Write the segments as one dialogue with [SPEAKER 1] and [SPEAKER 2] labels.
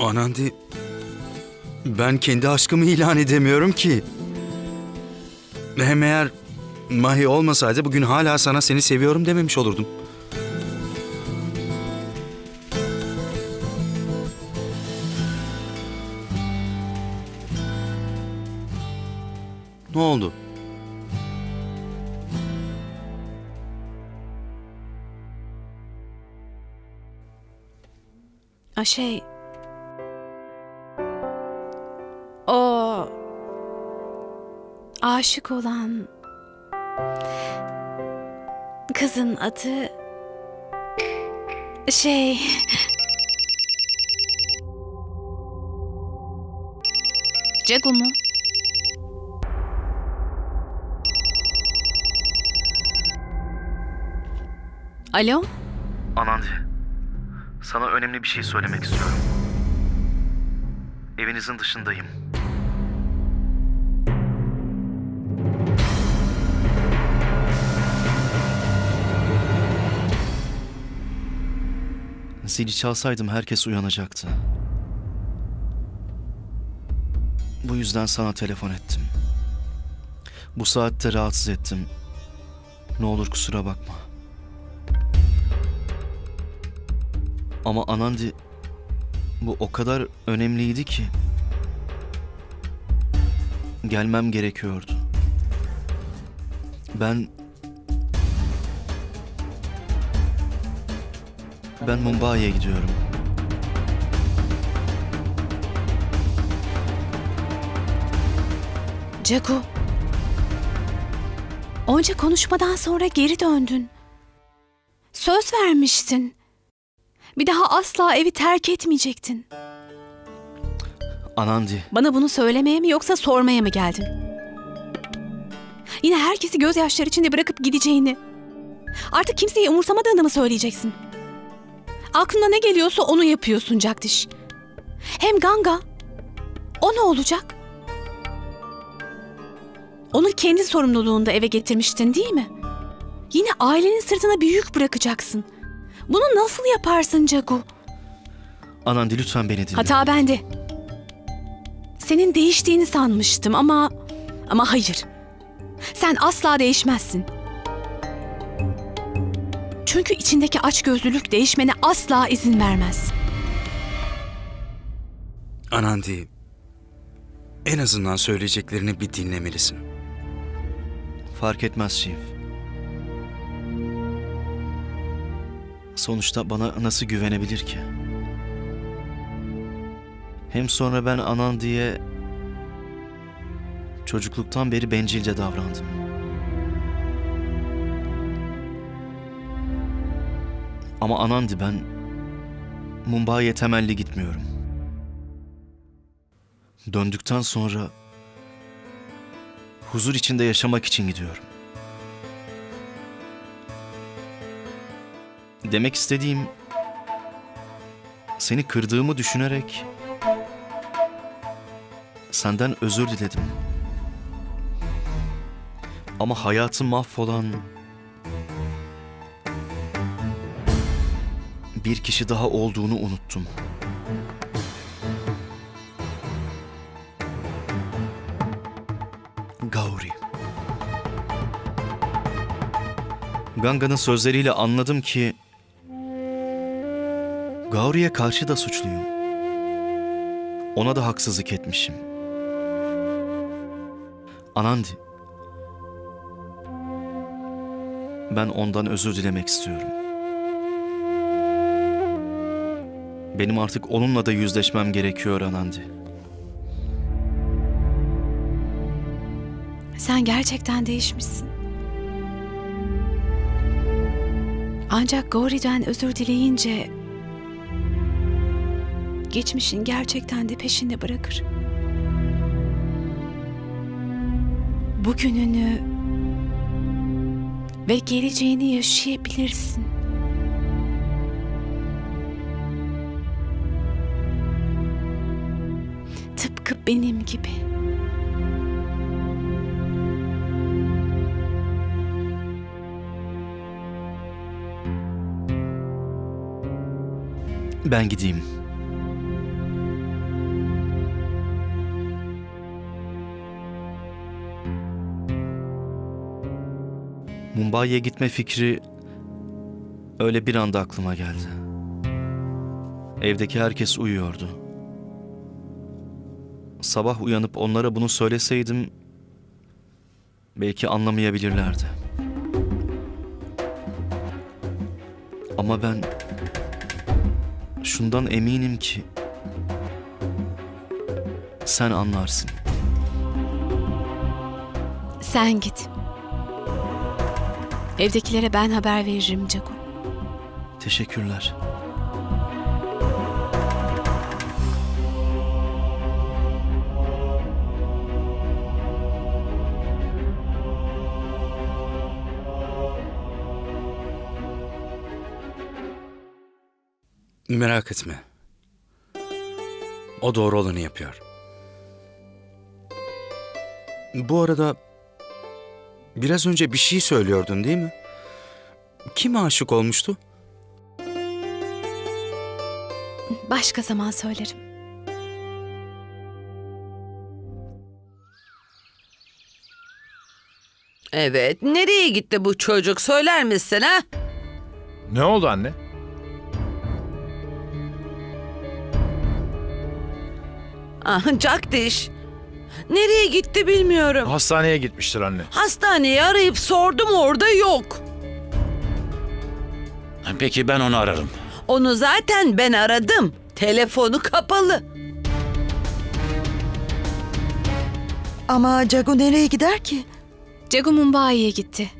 [SPEAKER 1] Anandi, ben kendi aşkımı ilan edemiyorum ki. Hem eğer Mahi olmasaydı bugün hala sana seni seviyorum dememiş olurdum. Ne oldu?
[SPEAKER 2] Şey... Aşık olan... Kızın adı... Şey... Cagu mu? Alo?
[SPEAKER 3] Anandi, sana önemli bir şey söylemek istiyorum. Evinizin dışındayım. Zili çalsaydım herkes uyanacaktı. Bu yüzden sana telefon ettim. Bu saatte rahatsız ettim. Ne olur kusura bakma. Ama Anandi bu o kadar önemliydi ki gelmem gerekiyordu. Ben ben Mumbai'ye gidiyorum.
[SPEAKER 2] Cagu. Onca konuşmadan sonra geri döndün. Söz vermiştin. Bir daha asla evi terk etmeyecektin.
[SPEAKER 3] Anandi,
[SPEAKER 2] Bana bunu söylemeye mi yoksa sormaya mı geldin? Yine herkesi gözyaşları içinde bırakıp gideceğini. Artık kimseyi umursamadığını mı söyleyeceksin? Aklına ne geliyorsa onu yapıyorsun Cagdiş. Hem Ganga, o ne olacak? Onu kendi sorumluluğunda eve getirmiştin değil mi? Yine ailenin sırtına bir yük bırakacaksın. Bunu nasıl yaparsın Cagu?
[SPEAKER 3] Anandi lütfen beni dinle.
[SPEAKER 2] Hata bende. Senin değiştiğini sanmıştım ama... Ama hayır. Sen asla değişmezsin. Çünkü içindeki açgözlülük değişmene asla izin vermez.
[SPEAKER 1] Anandi, en azından söyleyeceklerini bir dinlemelisin.
[SPEAKER 3] Fark etmez Şif. Sonuçta bana nasıl güvenebilir ki? Hem sonra ben anan diye çocukluktan beri bencilce davrandım. Ama anandi ben Mumbai'ye temelli gitmiyorum. Döndükten sonra huzur içinde yaşamak için gidiyorum. Demek istediğim seni kırdığımı düşünerek senden özür diledim. Ama hayatı mahvolan bir kişi daha olduğunu unuttum. Gauri. Ganga'nın sözleriyle anladım ki Gauri'ye karşı da suçluyum. Ona da haksızlık etmişim. Anandi. Ben ondan özür dilemek istiyorum. Benim artık onunla da yüzleşmem gerekiyor Anandi.
[SPEAKER 2] Sen gerçekten değişmişsin. Ancak Gauri'den özür dileyince geçmişin gerçekten de peşini bırakır. Bugününü ve geleceğini yaşayabilirsin. benim gibi.
[SPEAKER 3] Ben gideyim. Mumbai'ye gitme fikri öyle bir anda aklıma geldi. Evdeki herkes uyuyordu. Sabah uyanıp onlara bunu söyleseydim belki anlamayabilirlerdi. Ama ben şundan eminim ki sen anlarsın.
[SPEAKER 2] Sen git. Evdekilere ben haber veririm Cagu.
[SPEAKER 3] Teşekkürler.
[SPEAKER 1] Merak etme. O doğru olanı yapıyor. Bu arada biraz önce bir şey söylüyordun değil mi? Kime aşık olmuştu?
[SPEAKER 2] Başka zaman söylerim.
[SPEAKER 4] Evet, nereye gitti bu çocuk söyler misin ha?
[SPEAKER 5] Ne oldu anne?
[SPEAKER 4] Ah, Cakdiş. Nereye gitti bilmiyorum.
[SPEAKER 5] Hastaneye gitmiştir anne.
[SPEAKER 4] Hastaneyi arayıp sordum orada yok.
[SPEAKER 6] Peki ben onu ararım.
[SPEAKER 4] Onu zaten ben aradım. Telefonu kapalı.
[SPEAKER 7] Ama Cagu nereye gider ki?
[SPEAKER 2] Cagu Mumbai'ye gitti.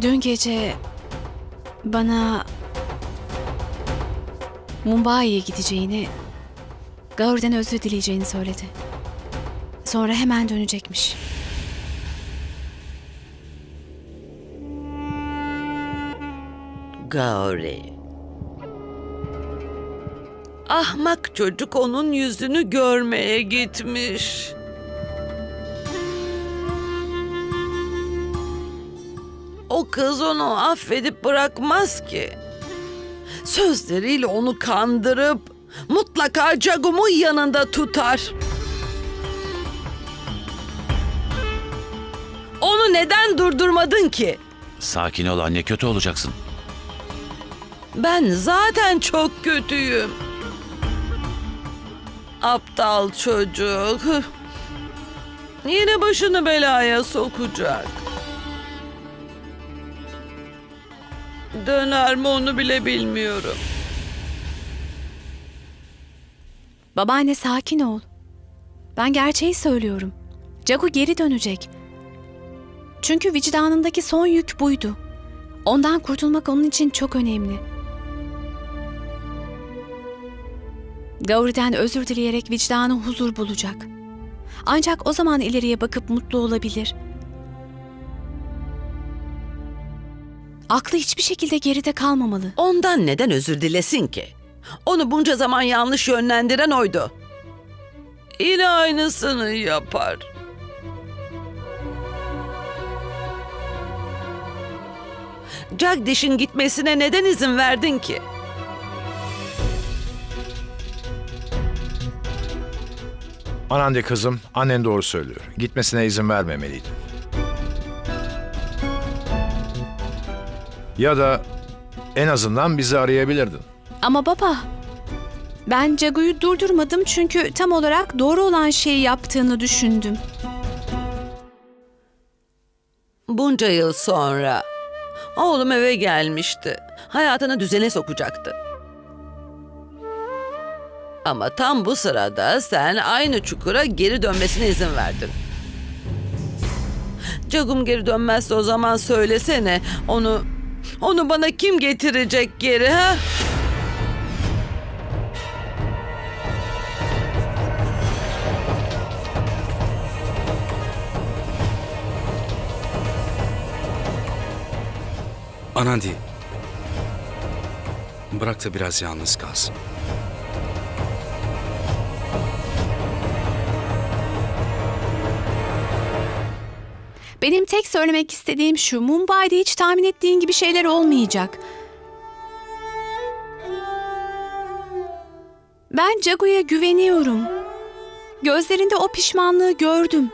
[SPEAKER 2] Dün gece bana Mumbai'ye gideceğini, Gauri'den özür dileyeceğini söyledi. Sonra hemen dönecekmiş.
[SPEAKER 4] Gauri. Ahmak çocuk onun yüzünü görmeye gitmiş. O kız onu affedip bırakmaz ki. Sözleriyle onu kandırıp mutlaka Cagum'u yanında tutar. Onu neden durdurmadın ki?
[SPEAKER 6] Sakin ol anne kötü olacaksın.
[SPEAKER 4] Ben zaten çok kötüyüm. Aptal çocuk. Yine başını belaya sokacak. Döner mi onu bile bilmiyorum.
[SPEAKER 2] Babaanne sakin ol. Ben gerçeği söylüyorum. Cagu geri dönecek. Çünkü vicdanındaki son yük buydu. Ondan kurtulmak onun için çok önemli. Gauri'den özür dileyerek vicdanı huzur bulacak. Ancak o zaman ileriye bakıp mutlu olabilir. Aklı hiçbir şekilde geride kalmamalı.
[SPEAKER 4] Ondan neden özür dilesin ki? Onu bunca zaman yanlış yönlendiren oydu. Yine aynısını yapar. Jagdish'in gitmesine neden izin verdin ki?
[SPEAKER 5] Anandi kızım, annen doğru söylüyor. Gitmesine izin vermemeliydin. Ya da en azından bizi arayabilirdin.
[SPEAKER 2] Ama baba, ben Cagu'yu durdurmadım çünkü tam olarak doğru olan şeyi yaptığını düşündüm.
[SPEAKER 4] Bunca yıl sonra oğlum eve gelmişti. Hayatını düzene sokacaktı. Ama tam bu sırada sen aynı çukura geri dönmesine izin verdin. Cagum geri dönmezse o zaman söylesene onu onu bana kim getirecek geri ha?
[SPEAKER 1] Anandi. Bırak da biraz yalnız kalsın.
[SPEAKER 2] Benim tek söylemek istediğim şu. Mumbai'de hiç tahmin ettiğin gibi şeyler olmayacak. Ben Cagu'ya güveniyorum. Gözlerinde o pişmanlığı gördüm.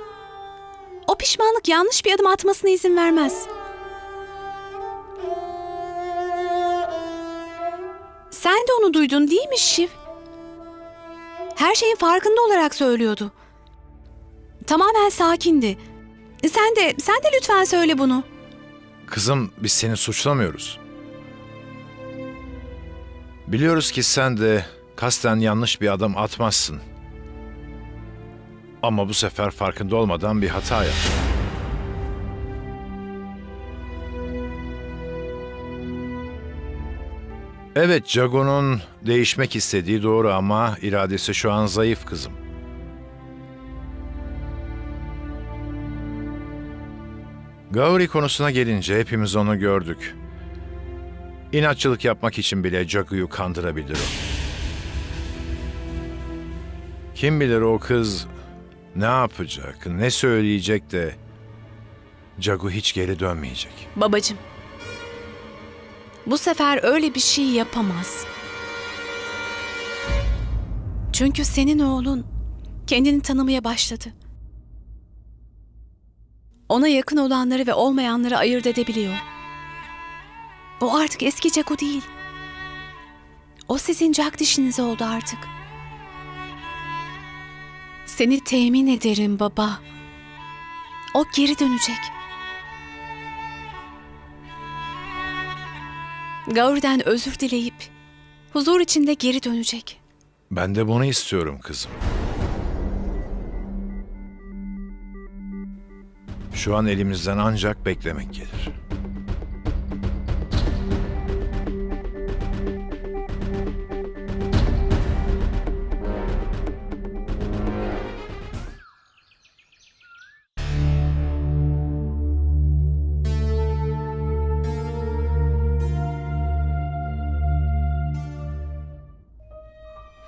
[SPEAKER 2] O pişmanlık yanlış bir adım atmasına izin vermez. Sen de onu duydun değil mi Şiv? Her şeyin farkında olarak söylüyordu. Tamamen sakindi. Sen de, sen de lütfen söyle bunu.
[SPEAKER 5] Kızım biz seni suçlamıyoruz. Biliyoruz ki sen de kasten yanlış bir adım atmazsın. Ama bu sefer farkında olmadan bir hata yaptın. Evet, Jago'nun değişmek istediği doğru ama iradesi şu an zayıf kızım. Gauri konusuna gelince hepimiz onu gördük. İnatçılık yapmak için bile Jagu'yu kandırabilir o. Kim bilir o kız ne yapacak, ne söyleyecek de Jagu hiç geri dönmeyecek.
[SPEAKER 2] Babacım. Bu sefer öyle bir şey yapamaz. Çünkü senin oğlun kendini tanımaya başladı. Ona yakın olanları ve olmayanları ayırt edebiliyor. O artık eski Cagu değil. O sizin Jagdish'iniz oldu artık. Seni temin ederim baba. O geri dönecek. Gauri'den özür dileyip huzur içinde geri dönecek.
[SPEAKER 5] Ben de bunu istiyorum kızım. Şu an elimizden ancak beklemek gelir.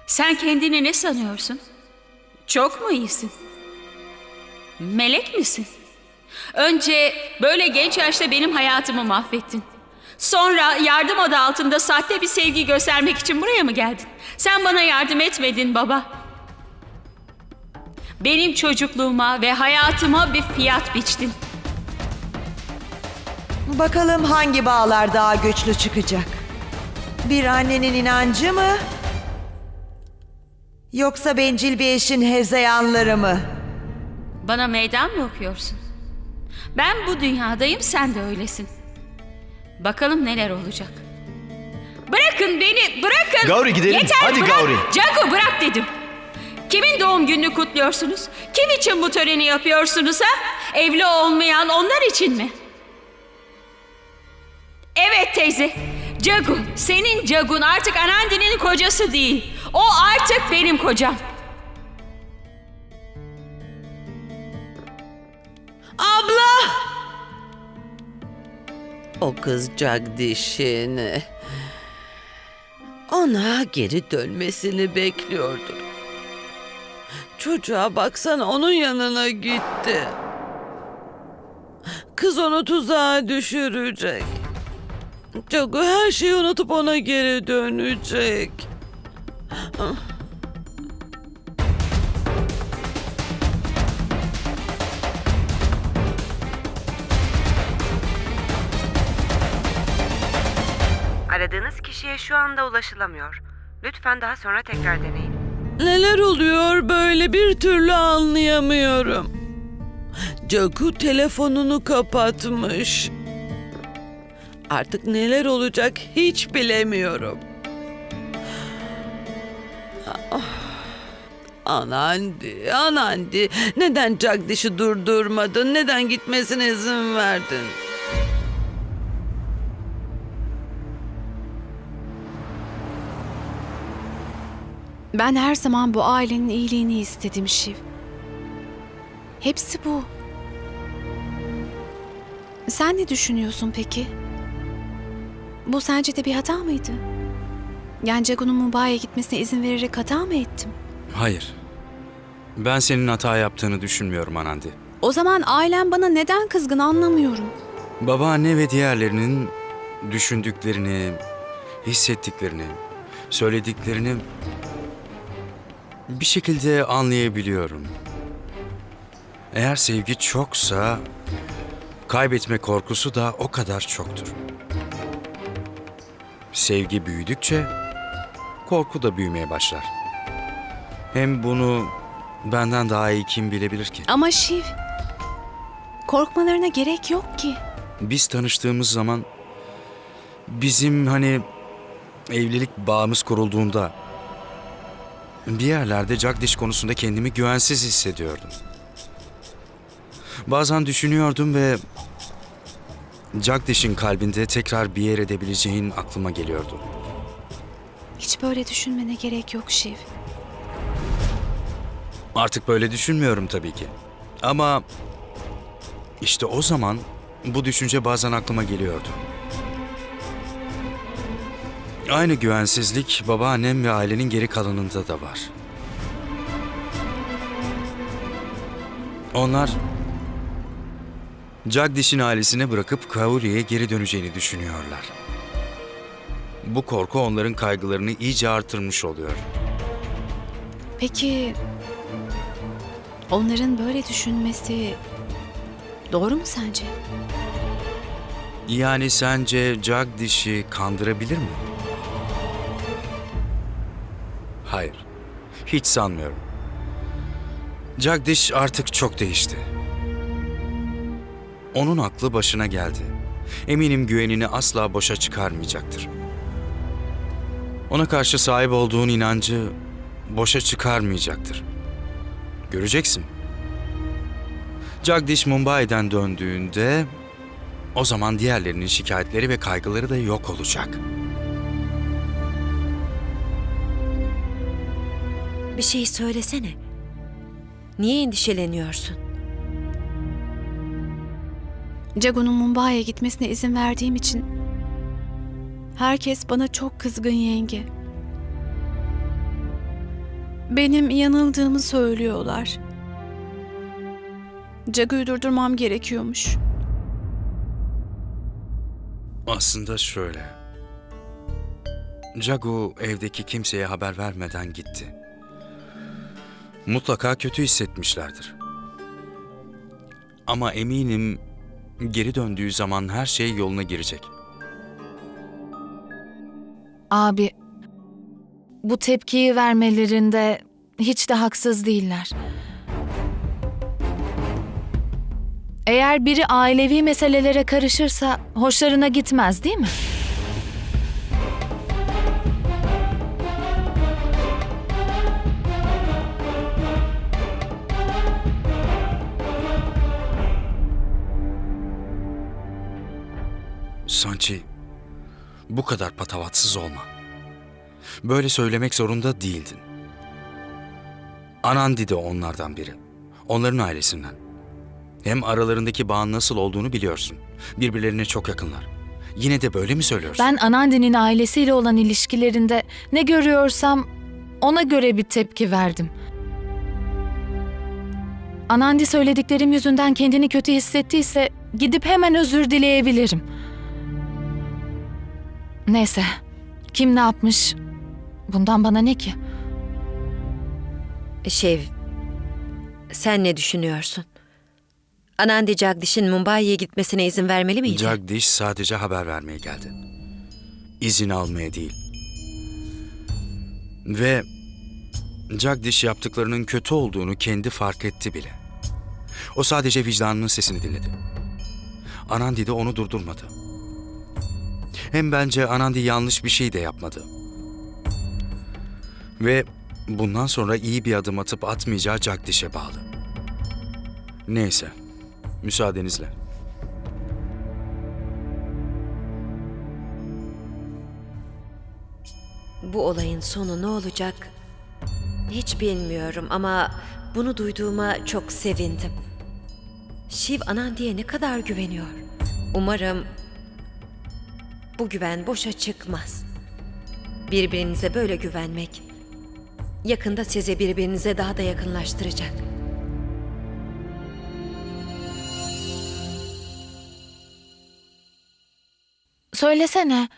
[SPEAKER 7] Sen kendini ne sanıyorsun? Çok mu iyisin? Melek misin? Önce böyle genç yaşta benim hayatımı mahvettin. Sonra yardım adı altında sahte bir sevgi göstermek için buraya mı geldin? Sen bana yardım etmedin baba. Benim çocukluğuma ve hayatıma bir fiyat biçtin.
[SPEAKER 8] Bakalım hangi bağlar daha güçlü çıkacak? Bir annenin inancı mı? Yoksa bencil bir eşin hezeyanları mı?
[SPEAKER 7] Bana meydan mı okuyorsun? Ben bu dünyadayım, sen de öylesin. Bakalım neler olacak. Bırakın beni, bırakın.
[SPEAKER 3] Gauri, gidelim.
[SPEAKER 7] Yeter,
[SPEAKER 3] Hadi
[SPEAKER 7] bırak.
[SPEAKER 3] Gauri.
[SPEAKER 7] Cago bırak dedim. Kimin doğum gününü kutluyorsunuz? Kim için bu töreni yapıyorsunuz ha? Evli olmayan onlar için mi? Evet teyze. Cagun, senin Cagun artık Anandi'nin kocası değil. O artık benim kocam.
[SPEAKER 4] O kız Jagdish'in ona geri dönmesini bekliyordur. Çocuğa baksana onun yanına gitti. Kız onu tuzağa düşürecek. Jagu her şeyi unutup ona geri dönecek.
[SPEAKER 9] Aradığınız kişiye şu anda ulaşılamıyor. Lütfen daha sonra tekrar deneyin.
[SPEAKER 4] Neler oluyor böyle bir türlü anlayamıyorum. Jagu telefonunu kapatmış. Artık neler olacak hiç bilemiyorum. Ah, Anandi, Anandi. Neden Jagdish'i durdurmadın? Neden gitmesine izin verdin?
[SPEAKER 2] Ben her zaman bu ailenin iyiliğini istedim Şiv. Hepsi bu. Sen ne düşünüyorsun peki? Bu sence de bir hata mıydı? Yani Jagun'un Mumbai'ye gitmesine izin vererek hata mı ettim?
[SPEAKER 1] Hayır. Ben senin hata yaptığını düşünmüyorum Anandi.
[SPEAKER 2] O zaman ailem bana neden kızgın anlamıyorum.
[SPEAKER 1] Babaanne ve diğerlerinin düşündüklerini, hissettiklerini, söylediklerini bir şekilde anlayabiliyorum. Eğer sevgi çoksa kaybetme korkusu da o kadar çoktur. Sevgi büyüdükçe korku da büyümeye başlar. Hem bunu benden daha iyi kim bilebilir ki?
[SPEAKER 2] Ama Şiv, korkmalarına gerek yok ki.
[SPEAKER 1] Biz tanıştığımız zaman bizim hani evlilik bağımız kurulduğunda bir yerlerde Jagdish konusunda kendimi güvensiz hissediyordum. Bazen düşünüyordum ve Jagdish'in kalbinde tekrar bir yer edebileceğin aklıma geliyordu.
[SPEAKER 2] Hiç böyle düşünmene gerek yok Şiv.
[SPEAKER 1] Artık böyle düşünmüyorum tabii ki. Ama işte o zaman bu düşünce bazen aklıma geliyordu. Aynı güvensizlik babaannem ve ailenin geri kalanında da var. Onlar Jagdish'in ailesine bırakıp Kauri'ye geri döneceğini düşünüyorlar. Bu korku onların kaygılarını iyice artırmış oluyor.
[SPEAKER 2] Peki onların böyle düşünmesi doğru mu sence?
[SPEAKER 1] Yani sence Jagdish'i kandırabilir mi? Hayır. Hiç sanmıyorum. Jagdish artık çok değişti. Onun aklı başına geldi. Eminim güvenini asla boşa çıkarmayacaktır. Ona karşı sahip olduğun inancı boşa çıkarmayacaktır. Göreceksin. Jagdish Mumbai'den döndüğünde o zaman diğerlerinin şikayetleri ve kaygıları da yok olacak.
[SPEAKER 10] Bir şey söylesene. Niye endişeleniyorsun?
[SPEAKER 2] Jagun'un Mumbai'ye gitmesine izin verdiğim için herkes bana çok kızgın yenge. Benim yanıldığımı söylüyorlar. Jagu'yu durdurmam gerekiyormuş.
[SPEAKER 1] Aslında şöyle. Jagu evdeki kimseye haber vermeden gitti. Mutlaka kötü hissetmişlerdir. Ama eminim geri döndüğü zaman her şey yoluna girecek.
[SPEAKER 11] Abi, bu tepkiyi vermelerinde hiç de haksız değiller. Eğer biri ailevi meselelere karışırsa hoşlarına gitmez değil mi?
[SPEAKER 1] Sanchi, bu kadar patavatsız olma. Böyle söylemek zorunda değildin. Anandi de onlardan biri. Onların ailesinden. Hem aralarındaki bağın nasıl olduğunu biliyorsun. Birbirlerine çok yakınlar. Yine de böyle mi söylüyorsun?
[SPEAKER 11] Ben Anandi'nin ailesiyle olan ilişkilerinde ne görüyorsam ona göre bir tepki verdim. Anandi söylediklerim yüzünden kendini kötü hissettiyse gidip hemen özür dileyebilirim. Neyse, kim ne yapmış bundan bana ne ki?
[SPEAKER 10] Şev, sen ne düşünüyorsun? Anandi Jagdish'in Mumbai'ye gitmesine izin vermeli miydi?
[SPEAKER 1] Jagdish sadece haber vermeye geldi. İzin almaya değil. Ve Jagdish yaptıklarının kötü olduğunu kendi fark etti bile. O sadece vicdanının sesini dinledi. Anandi de onu durdurmadı. Hem bence Anandi yanlış bir şey de yapmadı. Ve bundan sonra iyi bir adım atıp atmayacağı Jagdish'e bağlı. Neyse, müsaadenizle.
[SPEAKER 10] Bu olayın sonu ne olacak? Hiç bilmiyorum ama bunu duyduğuma çok sevindim. Shiv Anandi'ye ne kadar güveniyor. Umarım bu güven boşa çıkmaz. Birbirinize böyle güvenmek yakında sizi birbirinize daha da yakınlaştıracak.
[SPEAKER 11] Söylesene.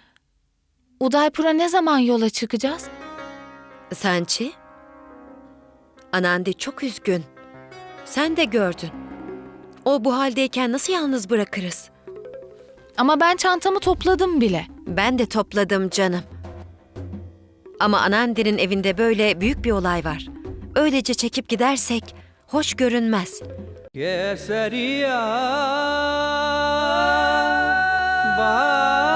[SPEAKER 11] Udaipur'a ne zaman yola çıkacağız?
[SPEAKER 10] Sanchi, Anandi çok üzgün. Sen de gördün. O bu haldeyken nasıl yalnız bırakırız?
[SPEAKER 11] Ama ben çantamı topladım bile.
[SPEAKER 10] Ben de topladım canım. Ama Anandi'nin evinde böyle büyük bir olay var. Öylece çekip gidersek hoş görünmez.
[SPEAKER 12] Keseriya Bağ